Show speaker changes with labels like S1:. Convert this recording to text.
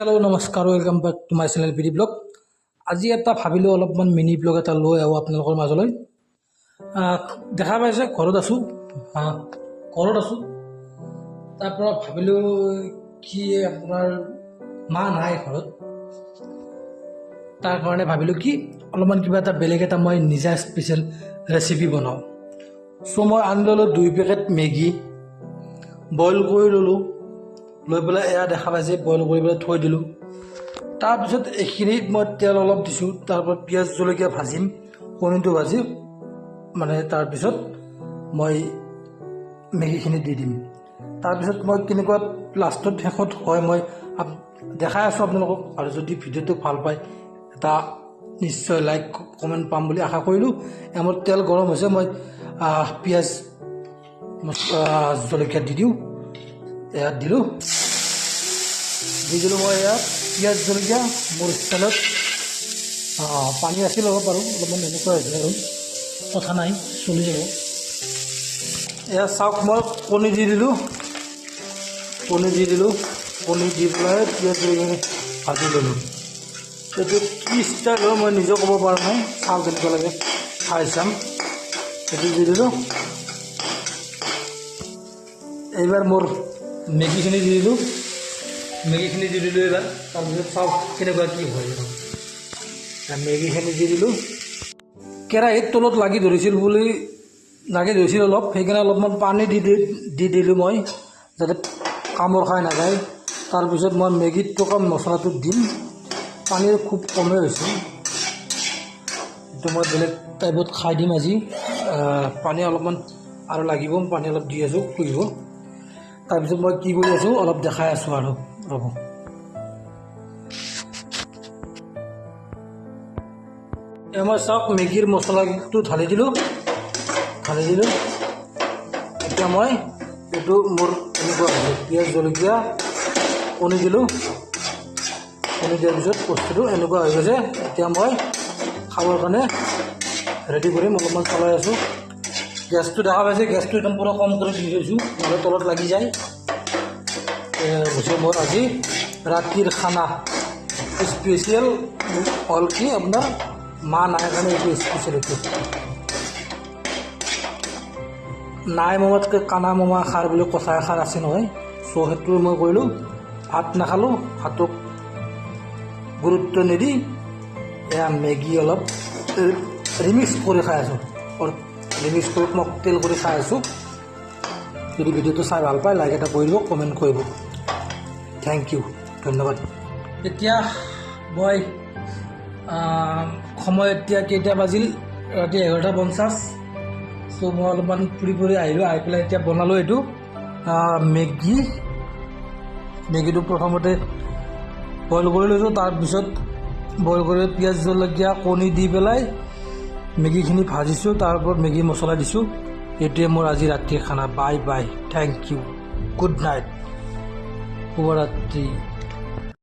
S1: Hello নমস্কাৰ welcome back to my channel P D blog আজি এটা ভাবিলোঁ অলপমান মিনি ব্লগ এটা লৈ আহোঁ আপোনালোকৰ মাজলৈ। দেখা পাইছে ঘৰত আছোঁ। ঘৰত আছোঁ। তাৰ পৰা ভাবিলোঁ কি আপোনাৰ মা নাই ঘৰত। তাৰ কাৰণে ভাবিলোঁ কি অলপমান কিবা এটা বেলেগ এটা মই নিজা স্পেচিয়েল ৰেচিপি বনাওঁ। চ' মই আনি ল'লোঁ দুই পেকেট মেগী। বইল কৰি ল'লোঁ। লৈ পেলাই এয়া দেখা পাইছে বইল কৰি পেলাই থৈ দিলোঁ। তাৰপিছত এইখিনিত মই তেল অলপ দিছোঁ তাৰপৰা পিঁয়াজ জলকীয়া ভাজিম কণীটো ভাজি মানে তাৰপিছত মই মেগীখিনি দি দিম। তাৰপিছত মই কেনেকুৱা লাষ্টত শেষত হয় মই দেখাই আছোঁ আপোনালোকক আৰু যদি ভিডিঅ'টো ভাল পায় এটা নিশ্চয় লাইক কমেণ্ট পাম বুলি আশা কৰিলোঁ। এয়া মোৰ তেল গৰম হৈছে মই পিঁয়াজ জলকীয়া দি দিওঁ। ইয়াত দিলোঁ। দি দিলোঁ মই ইয়াত পিঁয়াজ জলকীয়া মোৰ ষ্টাইলত পানী আছিল অলপ বাৰু অলপমান এনেকুৱা হৈছে আৰু। কথা নাই, চলি যাব। এয়া চাওক, মই কণী দি দিলোঁ। কণী দি দিলোঁ। কণী দি পেলাই পিঁয়াজ জলকীয়া ভাজি ল'লোঁ। এইটো কি ষ্টাইল হয়, মই নিজেও ক'ব পৰা নাই। চাওঁ কেনেকুৱা লাগে। খাই চাম। সেইটো দি দিলোঁ। এইবাৰ মোৰ মেগীখিনি দি দিলোঁ মেগীখিনি দি দিলোঁ এইবাৰ তাৰপিছত চাওক কেনেকুৱা কি হয়। মেগীখিনি দি দিলোঁ কেৰাহীত তলত লাগি ধৰিছিল বুলি লাগি ধৰিছিল অলপ। সেইকাৰণে অলপমান পানী দি দি দিলোঁ মই, যাতে কামৰ খাই নাযায়। তাৰপিছত মই মেগীত থকা মছলাটো দিম। পানীৰ খুব কমেই হৈছে। এইটো মই বেলেগ টাইপত খাই দিম আজি। পানী অলপমান আৰু লাগিব। পানী অলপ দি আছোঁ শুহিব তাৰপিছত মই কি কৰি আছোঁ অলপ দেখাই আছোঁ আৰু ৰ'ব মই চাওক মেগীৰ মছলাটো ঢালি দিলোঁ ঢালি দিলোঁ এতিয়া মই এইটো মোৰ এনেকুৱা হৈছে পিঁয়াজ জলকীয়া কণী দিলোঁ কণী দিয়াৰ পিছত বস্তুটো এনেকুৱা হৈ গৈছে এতিয়া মই খাবৰ কাৰণে ৰেডি কৰিম অলপমান চলাই আছোঁ গেছটো দেখা পাইছে গেছটো একদম পূৰা কম কৰি দি থৈছোঁ, নহ'লে তলত লাগি যায়। হৈছে আজি ৰাতিৰ খানা। স্পেচিয়েল হ'ল কি আপোনাৰ মা নাই কাৰণে এইটো স্পেচিয়েল এইটো। নাই মমাতকৈ কানা মমা খাৰ বুলি কথা এষাৰ আছে নহয়। চ' সেইটো মই কৰিলোঁ, ভাত নাখালোঁ, ভাতক গুৰুত্ব নিদি এয়া মেগী অলপ ৰিমিক্স কৰি খাই আছোঁ। ৰিমিক্স কৰি মকটেল কৰি খাই আছোঁ যদি ভিডিঅ'টো চাই ভাল পায় লাইক এটা কৰিব কমেণ্ট কৰিব। থেংক ইউ ধন্যবাদ। এতিয়া মই সময় এতিয়া কেইটা বাজিল? ৰাতি এঘাৰটা পঞ্চাছ। চ' মই অলপমান ফুৰি ফুৰি আহিলোঁ আহি পেলাই এতিয়া বনালোঁ এইটো। মেগী। মেগীটো প্ৰথমতে বইল কৰি লৈছোঁ। তাৰপিছত বইল কৰি পিঁয়াজ জলকীয়া কণী দি পেলাই মেগীখিনি ভাজিছোঁ তাৰ ওপৰত মেগী মছলা দিছোঁ। এইটোৱে মোৰ আজি ৰাতিৰ খানা। Bye bye. Thank you good night শুভৰাত্ৰি।